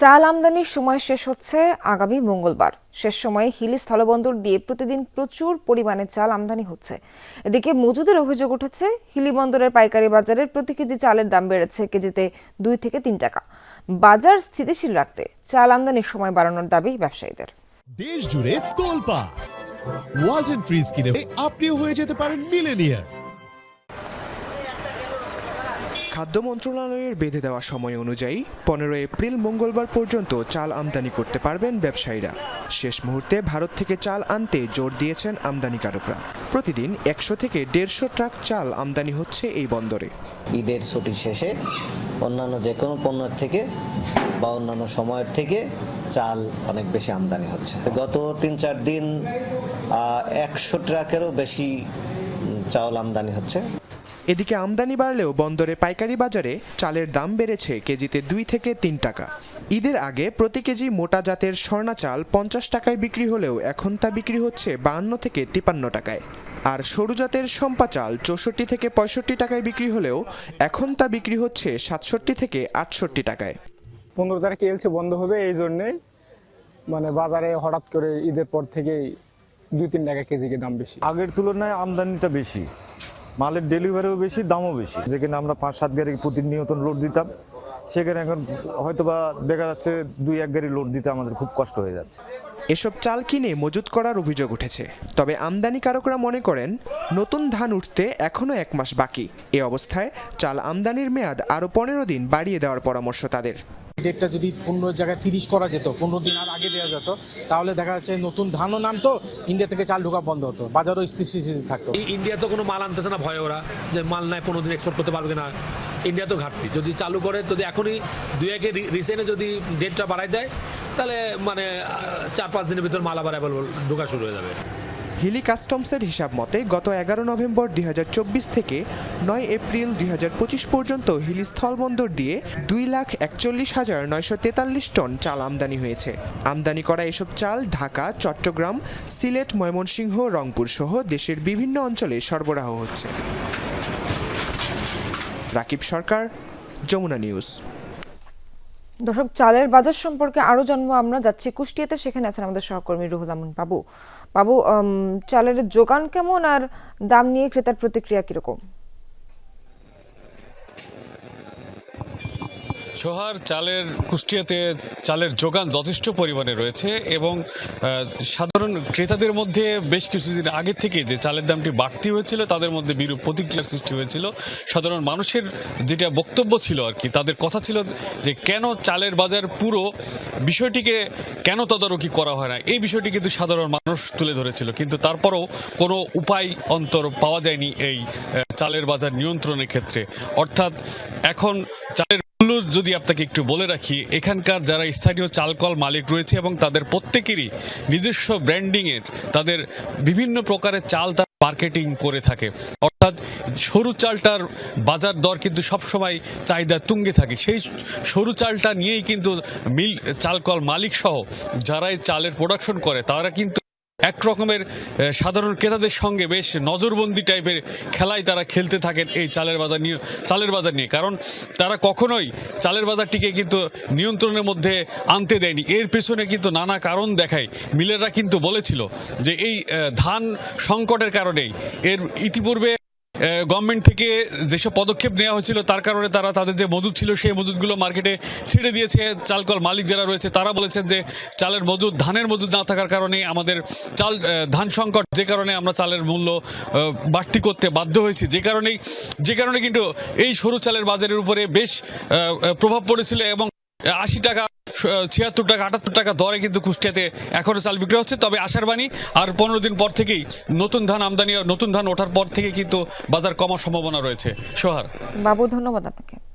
চাল আমদানির সময় শেষ হচ্ছে আগামী মঙ্গলবার। শেষ সময়ে হিলি স্থলবন্দর দিয়ে প্রতিদিন প্রচুর পরিমাণে চাল আমদানি হচ্ছে। এদিকে মজুদের অভিযোগ উঠেছে, হিলি বন্দরের পাইকারি বাজারের প্রতি কেজি চালের দাম বেড়েছে কেজিতে দুই থেকে তিন টাকা। বাজার স্থিতিশীল রাখতে চাল আমদানির সময় বাড়ানোর দাবি ব্যবসায়ীদের। দেশ জুড়ে তোলপা ওয়ালটন ফ্রিজ কিনে আপনিও হয়ে যেতে পারেন মিলেনিয়ার খাদ্য মন্ত্রণালয়ের বেঁধে দেওয়া সময় অনুযায়ী পনেরো এপ্রিল মঙ্গলবার পর্যন্ত চাল আমদানি করতে পারবেন ব্যবসায়ীরা। শেষ মুহূর্তে ভারত থেকে চাল আনতে জোর দিয়েছেন আমদানিকারকরা। প্রতিদিন একশো থেকে দেড়শো ট্রাক চাল আমদানি হচ্ছে এই বন্দরে। ঈদের ছুটি শেষে অন্যান্য যে কোনো পণ্যের থেকে বা অন্যান্য সময়ের থেকে চাল অনেক বেশি আমদানি হচ্ছে। গত তিন চার দিন একশো ট্রাকেরও বেশি চাউল আমদানি হচ্ছে। এদিকে আমদানি বাড়লেও বন্দরে পাইকারি বাজারে চালের দাম বেড়েছে কেজিতে দুই থেকে তিন টাকা। ঈদের আগে প্রতি কেজি মোটা জাতের স্বর্ণা চাল পঞ্চাশ টাকায় বিক্রি হলেও এখন তা বিক্রি হচ্ছে বাহান্ন থেকে তিপান্ন টাকায়। আর সরু জাতের সম্পা চাল চৌষট্টি থেকে পঁয়ষট্টি টাকায় বিক্রি হলেও এখন তা বিক্রি হচ্ছে সাতষট্টি থেকে আটষট্টি টাকায়। পনেরো তারিখে এলসি বন্ধ হবে এই জন্যেই মানে বাজারে হঠাৎ করে ঈদের পর থেকেই দুই তিন টাকা কেজিকে দাম বেশি। আগের তুলনায় আমদানিটা বেশি। মালের ডেলিভারিও বেশি, দামও বেশি। যেখানে আমরা পাঁচ, সাত গাড়ি প্রতিনিয়ত লোড দিতাম সেখানে এখন হয়তোবা দেখা যাচ্ছে দুই, এক গাড়ি লোড দিতে আমাদের খুব কষ্ট হয়ে যাচ্ছে। এসব চাল কিনে মজুত করার অভিযোগ উঠেছে। তবে আমদানিকারকরা মনে করেন, নতুন ধান উঠতে এখনও এক মাস বাকি। এ অবস্থায় চাল আমদানির মেয়াদ আরও পনেরো দিন বাড়িয়ে দেওয়ার পরামর্শ তাদের। ডেটটা যদি পনেরো জায়গায় তিরিশ করা যেত, পনেরো দিন আর আগে দেওয়া যেত, তাহলে দেখা যাচ্ছে নতুন ধানও নামতো ইন্ডিয়া থেকে চাল ঢোকা বন্ধ হতো, বাজারও স্থিতিশীল থাকতো। ইন্ডিয়া তো কোনো মাল আনতেছে না ভয় ওরা, যে মাল নাই, পনেরো দিন এক্সপোর্ট করতে পারবে না। ইন্ডিয়া তো ঘাটতি, যদি চালু করে, যদি এখনই দুই একে রিসেন্টে যদি ডেটটা বাড়াই দেয়, তাহলে মানে চার পাঁচ দিনের ভিতর মাল আবার অ্যাভেলেবল ঢোকা শুরু হয়ে যাবে। হিলি কাস্টমসের হিসাব মতে, গত এগারো নভেম্বর দুই হাজার চব্বিশ থেকে নয় এপ্রিল দুই হাজার পঁচিশ পর্যন্ত হিলি স্থলবন্দর দিয়ে দুই লাখ একচল্লিশ হাজার নয়শো তেতাল্লিশ টন চাল আমদানি হয়েছে। আমদানি করা এসব চাল ঢাকা, চট্টগ্রাম, সিলেট, ময়মনসিংহ, রংপুর সহ দেশের বিভিন্ন অঞ্চলে সরবরাহ হচ্ছে। রাকিব সরকার, যমুনা নিউজ। দর্শক, চালের বাজার সম্পর্কে আরও জানব আমরা। যাচ্ছি কুষ্টিয়াতে, সেখানে আছেন আমাদের সহকর্মী রুহুল আমন বাবু। বাবু চালের যোগান কেমন আর দাম নিয়ে ক্রেতার প্রতিক্রিয়া কীরকম? সোহার চালের কুষ্টিয়াতে চালের যোগান যথেষ্ট পরিমাণে রয়েছে এবং সাধারণ ক্রেতাদের মধ্যে বেশ কিছুদিন আগে থেকে যে চালের দামটি বাড়তি হয়েছিল, তাদের মধ্যে বিরূপ প্রতিক্রিয়ার সৃষ্টি হয়েছিল। সাধারণ মানুষের যেটা বক্তব্য ছিল আর কি, তাদের কথা ছিল যে কেন চালের বাজার পুরো বিষয়টিকে কেন তদারকি করা হয় না? এই বিষয়টি কিন্তু সাধারণ মানুষ তুলে ধরেছিল, কিন্তু তারপরও কোনো উপায় অন্তর পাওয়া যায়নি এই চালের বাজার নিয়ন্ত্রণের ক্ষেত্রে। অর্থাৎ এখন চালের যদি আপনাকে একটু বলে রাখি, এখানকার যারা স্থানীয় চালকল মালিক রয়েছে এবং তাদের প্রত্যেকেরই নিজস্ব ব্র্যান্ডিংয়ের তাদের বিভিন্ন প্রকারের চাল তারা মার্কেটিং করে থাকে। অর্থাৎ সরু চালটার বাজার দর কিন্তু সবসময় চাহিদা তুঙ্গে থাকে। সেই সরু চালটা নিয়েই কিন্তু মিল, চালকল মালিক সহ যারা এই চালের প্রোডাকশন করে, তারা কিন্তু এক রকমের সাধারণ ক্রেতাদের সঙ্গে বেশ নজরবন্দি টাইপের খেলায় তারা খেলতে থাকেন এই চালের বাজার নিয়ে, চালের বাজার নিয়ে। কারণ তারা কখনোই চালের বাজারটিকে কিন্তু নিয়ন্ত্রণের মধ্যে আনতে দেয়নি। এর পেছনে কিন্তু নানা কারণ দেখায়। মিলেররা কিন্তু বলেছিল যে এই ধান সংকটের কারণেই। এর ইতিপূর্বে গভর্নমেন্ট থেকে যেসব পদক্ষেপ নেওয়া হয়েছিল, তার কারণে তারা তাদের যে মজুদ ছিল, সেই মজুদগুলো মার্কেটে ছেড়ে দিয়েছে। চালকল মালিক যারা রয়েছে, তারা বলেছেন যে চালের মজুদ, ধানের মজুদ না থাকার কারণে আমাদের চাল ধান সংকট, যে কারণে আমরা চালের মূল্য বাড়তি করতে বাধ্য হয়েছি। যে কারণেই, যে কারণে কিন্তু এই সরু চালের বাজারের উপরে বেশ প্রভাব পড়েছিল এবং আশি টাকা ছিয়াত্তর টাকা, আটাত্তর টাকা দরে কিন্তু কুষ্টিয়াতে এখনও চাল বিক্রি হচ্ছে। তবে আশার বাণী, আর পনেরো দিন পর থেকেই নতুন ধান আমদানি, নতুন ধান ওঠার পর থেকে কিন্তু বাজার কমার সম্ভাবনা রয়েছে। সোহার। বাবু, ধন্যবাদ আপনাকে।